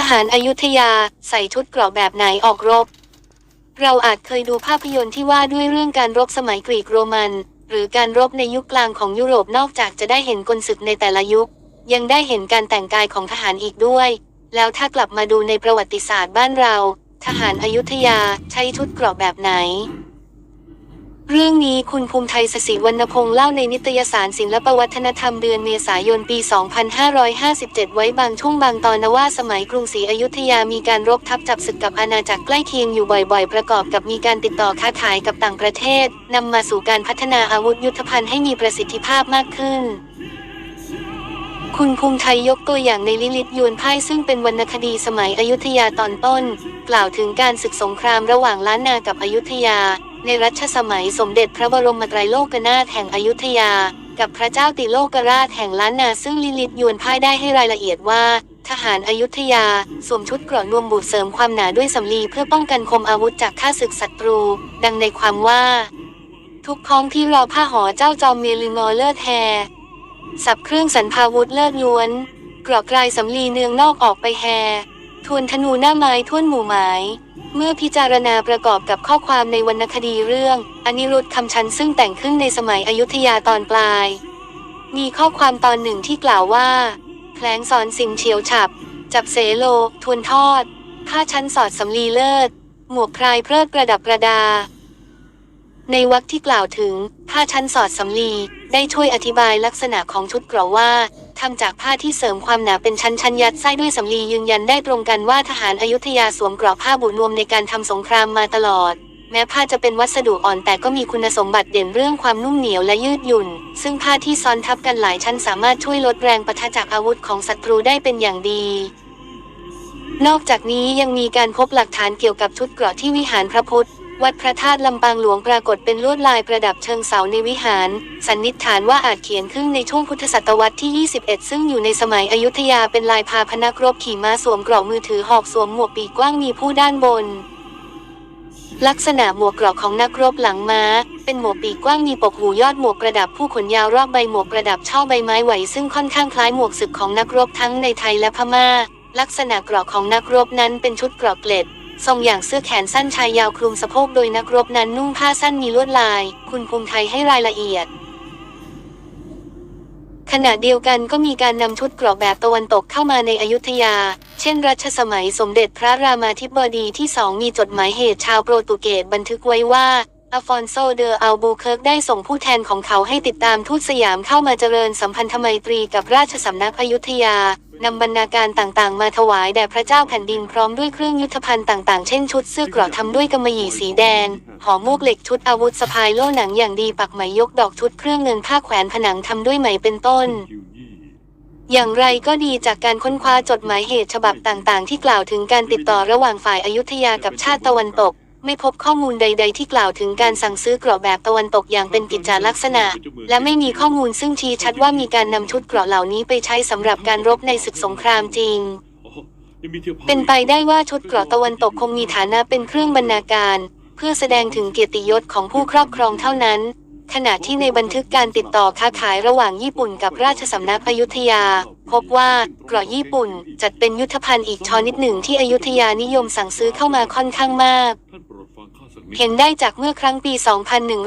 ทหารอายุธยา ใส่ชุดเกราะแบบไหนออกรบ เราอาจเคยดูภาพยนตร์ที่ว่าด้วยเรื่องการรบสมัยกรีกโรมัน หรือการรบในยุคกลางของยุโรปนอกจากจะได้เห็นกลศึกในแต่ละยุค ยังได้เห็นการแต่งกายของทหารอีกด้วย แล้วถ้ากลับมาดูในประวัติศาสตร์บ้านเรา ทหารอายุธยาใช้ชุดเกราะแบบไหน เรื่องนี้คุณภูมิไทยสศิวรรณพงษ์เล่าในนิตยสารศิลปวัฒนธรรมเดือนเมษายนปี 2557 ไว้บางช่วงบางตอนนว่าสมัยกรุงศรีอยุธยามีการรบทับจับศึกกับอาณาจักรใกล้เคียงอยู่บ่อยๆ ประกอบกับมีการติดต่อค้าขายกับต่างประเทศนำมาสู่การพัฒนาอาวุธยุทธภัณฑ์ให้มีประสิทธิภาพมากขึ้นคุณภูมิไทยยกตัวอย่างในลิลิตยวนไพ่ซึ่งเป็นวรรณคดีสมัยอยุธยาตอนต้น กล่าวถึงการศึกสงครามระหว่างล้านนากับอยุธยา ในรัชสมัยสมเด็จพระบรมไตรโลกนาถแห่งอยุธยา กับพระเจ้าติโลกราชแห่งล้านนาซึ่งลิลิตยวนพ่ายได้ให้รายละเอียดว่า ทหารอายุธยาสวมชุดเกราะนวมบูดเสริมความหนาด้วยสำลีเพื่อป้องกันคมอาวุธจากข้าศึกศัตรู ดังในความว่า ทุกพ้องที่รอผ้าหอเจ้าจอมเมลืองอเลิศแฮสับเครื่องสรรพาวุธเลิศล้วนกรอกลายสำลีเนืองนอกออกไปแฮ ทวนธนูหน้าไม้ท่วนหมู่หมาย เมื่อพิจารณาประกอบกับข้อความในวรรณคดีเรื่อง อนิรุตคำชันซึ่งแต่งขึ้นในสมัยอยุธยาตอนปลาย มีข้อความตอนหนึ่งที่กล่าวว่าแผลงสอนสิงเฉียวฉับ จับเสโล ทวนทอดผ้าชั้นสอดสำลีเลิศ หมวกพรายเพลิดประดับประดา ในวรรคที่กล่าวถึงผ้าชั้นสอดสำลีได้ช่วยอธิบายลักษณะของชุดเกราะว่า ทำจากผ้าที่เสริมความหนาเป็นชั้นชั้นๆยัดไส้ด้วยสำลียืนยันได้ตรงกันว่าทหารอายุธยาสวมเกราะผ้าบุนวมในการทำสงครามมาตลอด แม้ผ้าจะเป็นวัสดุอ่อนแต่ก็มีคุณสมบัติเด่นเรื่องความนุ่มเหนียวและยืดหยุ่น ซึ่งผ้าที่ซ้อนทับกันหลายชั้นสามารถช่วยลดแรงปะทะจากอาวุธของศัตรูได้เป็นอย่างดีนอกจากนี้ยังมีการพบหลักฐานเกี่ยวกับชุดเกราะที่วิหารพระพุทธ วัดพระธาตุลำปางหลวงปรากฏเป็นลวดลายประดับเชิงเสาในวิหาร สันนิษฐานว่าอาจเขียนขึ้นในช่วงพุทธศตวรรษที่ 21 ซึ่งอยู่ในสมัยอยุธยาเป็นลายพาพนักรบขี่ม้าสวมเกราะมือถือหอกสวมหมวกปีกกว้างมีผู้ด้านบน ลักษณะหมวกเกราะของนักรบหลังม้า เป็นหมวกปีกกว้างมีปกหูยอดหมวกประดับผู้ขนยาวรอบใบหมวกประดับช่อใบไม้ไหวซึ่งค่อนข้างคล้ายหมวกศึกของนักรบทั้งในไทยและพม่า ลักษณะเกราะของนักรบนั้นเป็นชุดเกราะเกล็ด ทรงอย่างเสื้อแขนสั้นชายยาวคลุมสะโพกโดยนักรบนั้นนุ่งผ้าสั้นมีลวดลาย คุณภูมิไทยให้รายละเอียด ขณะเดียวกันก็มีการนำชุดเกราะแบบตะวันตกเข้ามาในอยุธยา เช่น รัชสมัยสมเด็จพระรามาธิบดีที่สองมีจดหมายเหตุชาวโปรตุเกสบันทึกไว้ว่า อฟอนโซเดออัลบูเคิร์กได้ส่งผู้แทนของเขาให้ติดตามทูตสยามเข้ามาเจริญสัมพันธไมตรีกับราชสำนักอยุธยานำบรรณาการต่างๆ มาถวายแด่พระเจ้าแผ่นดินพร้อมด้วยเครื่องยุทธภัณฑ์ต่างๆ เช่นชุดเสื้อเกราะทำด้วยกำมะหยี่สีแดง หอมวกเหล็กชุดอาวุธสะพายโล่หนังอย่างดีปักไหมยกดอกชุดเครื่องเงินผ้าแขวนผนังทำด้วยไหมเป็นต้นอย่างไรก็ดีจากการค้นคว้าจดหมายเหตุฉบับต่างๆ ที่กล่าวถึงการติดต่อระหว่างฝ่ายอยุธยากับชาติตะวันตก ไม่พบข้อมูลใด ๆ ที่กล่าวถึงการสั่งซื้อเกราะแบบตะวันตกอย่างเป็นกิจจลักษณะ และไม่มีข้อมูลซึ่งชี้ชัดว่ามีการนำชุดเกราะเหล่านี้ไปใช้สำหรับการรบในศึกสงครามจริง เป็นไปได้ว่าชุดเกราะตะวันตกคงมีฐานะเป็นเครื่องบรรณาการ เพื่อแสดงถึงเกียรติยศของผู้ครอบครองเท่านั้น ขณะที่ในบันทึกการติดต่อค้าขายระหว่างญี่ปุ่นกับราชสำนักอยุธยา พบว่าเกราะญี่ปุ่นจัดเป็นยุทธภัณฑ์อีกชนิดหนึ่งที่อยุธยานิยมสั่งซื้อเข้ามาค่อนข้างมาก เห็นได้จากเมื่อครั้งปี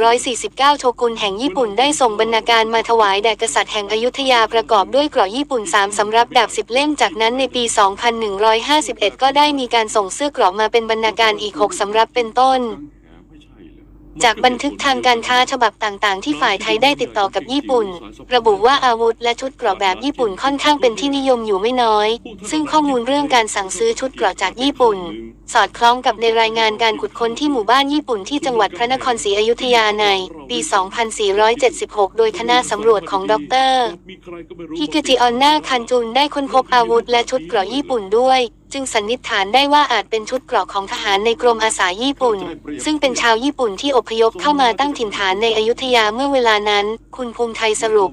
2149 โชกุนแห่งญี่ปุ่นได้ส่งบรรณาการมาถวายแด่กษัตริย์แห่งอยุธยาประกอบด้วยเกราะญี่ปุ่น 3 สำรับดาบ 10 เล่ม จากนั้นในปี 2151 ก็ได้มีการส่งเสื้อเกราะมาเป็นบรรณาการอีก 6 สำรับเป็นต้น จากบันทึกทางการค้าฉบับต่างๆ ที่ฝ่ายไทยได้ติดต่อกับญี่ปุ่น ระบุว่าอาวุธและชุดเกราะแบบญี่ปุ่นค่อนข้างเป็นที่นิยมอยู่ไม่น้อย ซึ่งข้อมูลเรื่องการสั่งซื้อชุดเกราะจากญี่ปุ่น สอดคล้องกับในรายงานการขุดค้นที่หมู่บ้านญี่ปุ่นที่จังหวัดพระนครศรีอยุธยาใน ปี 2476 โดยคณะสำรวจของดรฮิกจิออนนาคันจุนได้ค้นพบอาวุธและชุดเกราะญี่ปุ่นด้วย จึงสันนิษฐานได้ว่าอาจเป็นชุดเกราะของทหารในกรมอาสาญี่ปุ่น ซึ่งเป็นชาวญี่ปุ่นที่อพยพเข้ามาตั้งถิ่นฐานในอยุธยาเมื่อเวลานั้น คุณภูมิไทยสรุป